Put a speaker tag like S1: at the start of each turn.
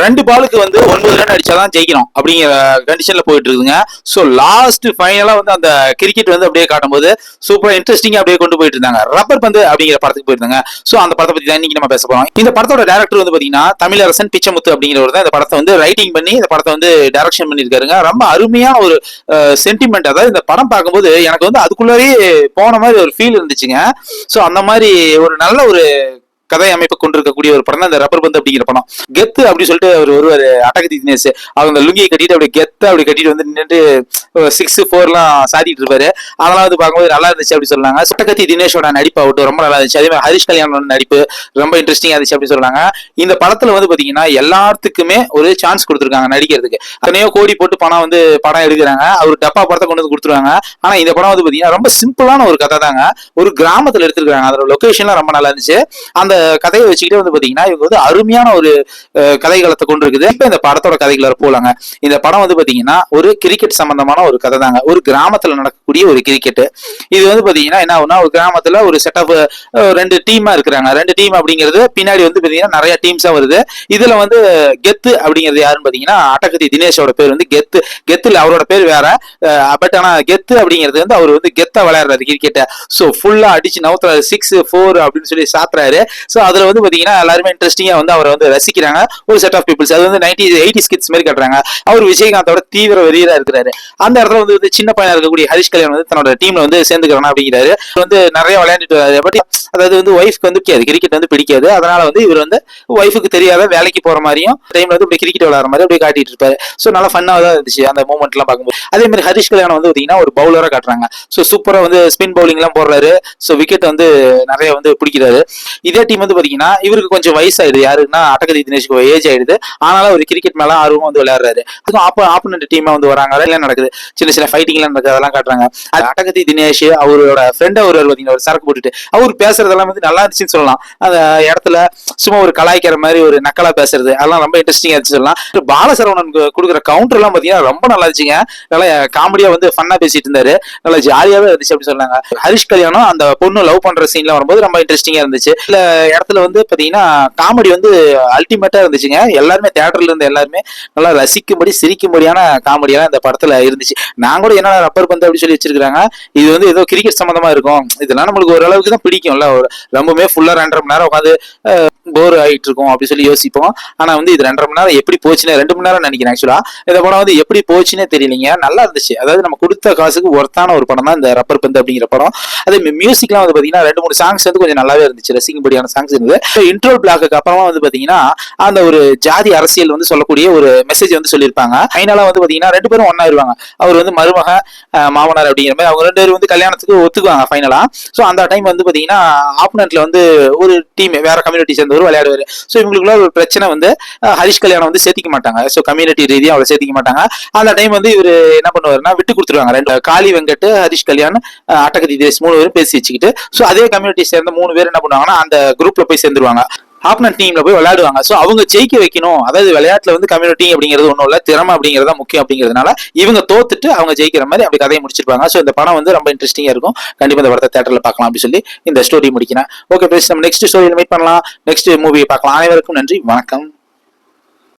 S1: ரெண்டு பாலுக்கு வந்து ஒன்பது ரன் அடிச்சாதான் ஜெயிக்கணும் அப்படிங்கிற கண்டிஷன்ல போயிட்டு இருக்குதுங்க ஸோ லாஸ்ட் ஃபைனலா வந்து அந்த கிரிக்கெட் வந்து அப்படியே காட்டும்போது சூப்பர் இன்ட்ரெஸ்டிங்கா அப்படியே கொண்டு போயிட்டு இருந்தாங்க ரப்பர் பந்து அப்படிங்கிற படத்துக்கு போயிருந்தாங்க. ஸோ அந்த படத்தை பத்தி தான் இன்னைக்கு நம்ம பேச போறோம். இந்த படத்தோட டேரக்டர் வந்து பாத்தீங்கன்னா தமிழரசன் பிச்சமுத்து அப்படிங்கிறவர் தான் இந்த படத்தை வந்து ரைட்டிங் பண்ணி இந்த படத்தை வந்து டைரக்ஷன் பண்ணியிருக்காருங்க. ரொம்ப அருமையா ஒரு சென்டிமெண்ட் அதாவது இந்த படம் பார்க்கும்போது எனக்கு வந்து அதுக்குள்ளேயே போன மாதிரி ஒரு ஃபீல் இருந்துச்சுங்க. ஸோ அந்த மாதிரி ஒரு நல்ல ஒரு கதை அமைப்பு கொண்டிருக்கக்கூடிய ஒரு படம் தான் இந்த ரப்பர் பந்து அப்படிங்கிற படம். கெத்து அப்படின்னு சொல்லிட்டு அவர் ஒருவர் அட்டகத்தி தினேஷ். அவங்க அந்த லுங்கியை கட்டிட்டு அப்படி கெத்தை அப்படி கட்டிட்டு வந்து நின்று சிக்ஸ் ஃபோர்லாம் சாதிட்டு இருப்பாரு. அதெல்லாம் வந்து பார்க்கும்போது நல்லா இருந்துச்சு அப்படி சொன்னாங்க. சுட்டகத்தி தினேஷோட நடிப்பு ஆகட்டும் ரொம்ப நல்லா இருந்துச்சு. அதே மாதிரி ஹரிஷ் கல்யாணோட நடிப்பு ரொம்ப இன்ட்ரெஸ்டிங்கா இருந்துச்சு அப்படி சொல்றாங்க இந்த படத்துல வந்து பாத்தீங்கன்னா எல்லாத்துக்குமே ஒரு சான்ஸ் கொடுத்துருக்காங்க நடிக்கிறதுக்கு. அத்தனையோ கோடி போட்டு பணம் வந்து படம் எடுக்கிறாங்க. அவர் டப்பா படத்தை கொண்டு வந்து கொடுத்துருவாங்க. ஆனா இந்த படம் வந்து பாத்தீங்கன்னா ரொம்ப சிம்பிளான ஒரு கதை தாங்க ஒரு கிராமத்துல எடுத்துருக்காங்க அதோட லொகேஷன்லாம் ரொம்ப நல்லா இருந்துச்சு. அந்த கதையை வச்சுக்கிட்டே வந்து பாத்தீங்கன்னா இவங்க வந்து அருமையான ஒரு கதைகளத்தை கொண்டு இருக்குது இப்ப இந்த படத்தோட கதைகளை போலாங்க. இந்த படம் வந்து பாத்தீங்கன்னா ஒரு கிரிக்கெட் சம்பந்தமான ஒரு கதை தாங்க. ஒரு கிராமத்துல நடக்கக்கூடிய ஒரு கிரிக்கெட் இது வந்து பாத்தீங்கன்னா என்ன ஆகுனா ஒரு கிராமத்துல ஒரு செட் ஆஃப் ரெண்டு டீமா இருக்கிறாங்க. ரெண்டு டீம் அப்படிங்கிறது பின்னாடி வந்து பாத்தீங்கன்னா நிறைய டீம்ஸா வருது. இதுல வந்து கெத்து அப்படிங்கிறது யாருன்னு பாத்தீங்கன்னா அட்டகதி தினேஷோட பேர் வந்து கெத்து. கெத்துல அவரோட பேர் வேற. பட் ஆனா கெத்து அப்படிங்கிறது வந்து அவர் வந்து கெத்தா விளையாடுறாரு கிரிக்கெட்டை ஸோ ஃபுல்லா அடிச்சு நவுத்துறாரு. சிக்ஸ் ஃபோர் அப்படின்னு சொல்லி சாப்பிட்றாரு ஸோ அதுல வந்து பாத்தீங்கன்னா எல்லாருமே இன்ட்ரெஸ்டிங்காக வந்து அவரை வந்து ரசிக்கிறாங்க. ஒரு செட் ஆஃப் பீப்புள்ஸ் அது வந்து நைன்டி எயிட்டி ஸ்கிட்ஸ் மாதிரி கட்டுறாங்க. அவர் விஜயகாந்தோட தீவிர வெறியரா இருக்கிறாரு. அந்த இடத்துல வந்து சின்ன பையனாக இருக்கக்கூடிய ஹரிஷ் கல்யாண் வந்து தன்னோட டீம்ல வந்து சேர்ந்துக்கிறானா அப்படிங்கிறாரு. வந்து நிறைய விளையாண்டுட்டு வராரு பட் அதாவது வந்து ஒய்ஃப்க்கு வந்து பிடிக்காது கிரிக்கெட் வந்து பிடிக்காது. அதனால வந்து இவர் வந்து ஒய்ஃபுக்கு தெரியாத வேலைக்கு போற மாதிரியும் டைம்ல வந்து இப்படி கிரிக்கெட் விளையாடுற மாதிரி அப்படியே காட்டிட்டு இருப்பாரு. ஸோ நல்லா ஃபன்னாக தான் இருந்துச்சு அந்த மூமெண்ட் எல்லாம் பார்க்கும்போது. அதே மாதிரி ஹரிஷ் கல்யாணம் வந்து பார்த்தீங்கன்னா ஒரு பவுலரா காட்டுறாங்க. ஸோ சூப்பரா வந்து ஸ்பின் பவுலிங் எல்லாம் போடுறாரு. ஸோ விக்கெட் வந்து நிறைய வந்து பிடிக்கிறாரு. இதே டீம் வந்து பாத்தீங்கன்னா இவருக்கு கொஞ்சம் வயசாயிடுது. யாருன்னா அட்டகதி தினேஷ்க்கு ஏஜ் ஆயிடுது. ஆனாலும் அவர் கிரிக்கெட் மேல ஆர்வம் வந்து விளையாடுறாரு. அதுவும் ஆப்ப ஆப்போனன்ட் டீமா வந்து வராங்க. அதெல்லாம் நடக்குது. சின்ன சின்ன ஃபைட்டிங் எல்லாம் நடக்குது. அதெல்லாம் காட்டுறாங்க. அது அட்டகதி தினேஷ் அவரோட ஃப்ரெண்ட் அவர் பாத்தீங்கன்னா ஒரு சரக்கு போட்டுட்டு அவர் பேசுறதெல்லாம் வந்து நல்லா இருந்துச்சுன்னு சொல்லலாம். அந்த இடத்துல சும்மா ஒரு கலாய்க்கிற மாதிரி ஒரு நக்கலா பேசுறது அதெல்லாம் ரொம்ப இன்ட்ரெஸ்டிங்கா இருந்துச்சு சொல்லலாம். பாலசரவணன் கொடுக்குற கவுண்டர் எல்லாம் பாத்தீங்கன்னா ரொம்ப நல்லா இருந்துச்சுங்க. நல்லா காமெடியா வந்து ஃபன்னா பேசிட்டு இருந்தாரு. நல்லா ஜாலியாவே இருந்துச்சு அப்படின்னு சொன்னாங்க. ஹரிஷ் கல்யாணம் அந்த பொண்ணு லவ் பண்ற சீன்லாம் வரும்போது ரொம்ப இன்ட்ரெஸ்டிங்கா இருந்துச்சு. இல்ல இடத்துல வந்து பாத்தீங்கன்னா காமெடி வந்து அல்டிமேட்டா இருந்துச்சுங்க. எல்லாருமே தேட்டரில் இருந்த எல்லாருமே நல்லா ரசிக்கும்படி சிரிக்கும்படியான காமெடியெல்லாம் இந்த படத்துல இருந்துச்சு. நான் கூட என்ன ரப்பர் பந்து அப்படின்னு சொல்லி வச்சிருக்காங்க இது வந்து ஏதோ கிரிக்கெட் சம்பந்தமா இருக்கும். இதெல்லாம் நம்மளுக்கு ஓரளவுக்கு தான் பிடிக்கும்ல. ஒரு ரொம்பவுமே ஃபுல்லாக ரெண்டரை மணி நேரம் உட்காந்து போர் ஆகிட்டு இருக்கும் அப்படி சொல்லி யோசிப்போம். ஆனால் வந்து இது ரெண்டரை மணி நேரம் எப்படி போச்சுன்னு ரெண்டு மணி நேரம் நினைக்கிறேன் ஆக்சுவலாக இந்த படம் வந்து எப்படி போச்சுன்னே தெரியலீங்க. நல்லா இருந்துச்சு. அதாவது நம்ம கொடுத்த காசுக்கு ஒர்த்தான ஒரு படம் தான் இந்த ரப்பர் பந்து அப்படிங்கிற படம். அதே மியூசிக்லாம் வந்து பார்த்தீங்கன்னா ரெண்டு மூணு சாங்ஸ் வந்து கொஞ்சம் நல்லாவே இருந்துச்சு. ரசிக்கும்படியான சாங்ஸ் இருந்தது. இன்ட்ரோல் பிளாக்கு அப்புறமா வந்து பார்த்தீங்கன்னா அந்த ஒரு ஜாதி அரசியல் வந்து சொல்லக்கூடிய ஒரு மெசேஜ் வந்து சொல்லியிருப்பாங்க. ஃபைனலா வந்து பார்த்தீங்கன்னா ரெண்டு பேரும் ஒன்னாயிருவாங்க அவர் வந்து மருமக மாமனார் அப்படிங்கிற மாதிரி. அவங்க ரெண்டு பேரும் வந்து கல்யாணத்துக்கு ஒத்துக்குவாங்க ஃபைனலாக ஸோ அந்த டைம் வந்து பார்த்தீங்கன்னா ஆப்போனண்ட்ல வந்து ஒரு டீம் வேற கம்யூனிட்டி சேர்ந்தவர் விளையாடுவாரு. ஸோ இவங்களுக்குள்ள ஒரு பிரச்சனை வந்து ஹரிஷ் கல்யாணம் வந்து சேர்த்திக்க மாட்டாங்க. ஸோ கம்யூனிட்டி ரீதியாக அவளை சேர்த்திக்க மாட்டாங்க. அந்த டைம் வந்து இவர் என்ன பண்ணுவாருன்னா விட்டு கொடுத்துருவாங்க. ரெண்டு காளி வெங்கட் ஹரிஷ் கல்யாண் அட்டகதி தேஸ் மூணு பேரும் பேசி வச்சுக்கிட்டு. ஸோ அதே கம்யூனிட்டி சேர்ந்த மூணு பேர் என்ன பண்ணுவாங்கன்னா அந்த குரூப்ல போய் சேர்ந்துருவாங்க. ஆப்னட் டீம்ல போய் விளையாடுவாங்க. ஸோ அவங்க ஜெயிக்க வைக்கணும். அதாவது விளையாட்டுல வந்து கம்யூனிட்டி அப்படிங்கிறது ஒன்றும் இல்லை. திறமை அப்படிங்கிறதா முக்கியம் அப்படிங்கிறதுனால இவங்க தோத்துட்டு அவங்க ஜெயிக்கிற மாதிரி அப்படி கதையை முடிச்சிருப்பாங்க. ஸோ இந்த படம் வந்து ரொம்ப இன்ட்ரெஸ்டிங்காக இருக்கும். கண்டிப்பாக இந்த படத்தை தேட்டரில் பார்க்கலாம் அப்படின்னு சொல்லி இந்த ஸ்டோரி முடிக்கிறேன். ஓகே பேசி நம்ம நெக்ஸ்ட் ஸ்டோரியில் மீட் பண்ணலாம். நெக்ஸ்ட் மூவி பார்க்கலாம். அனைவருக்கும் நன்றி. வணக்கம்.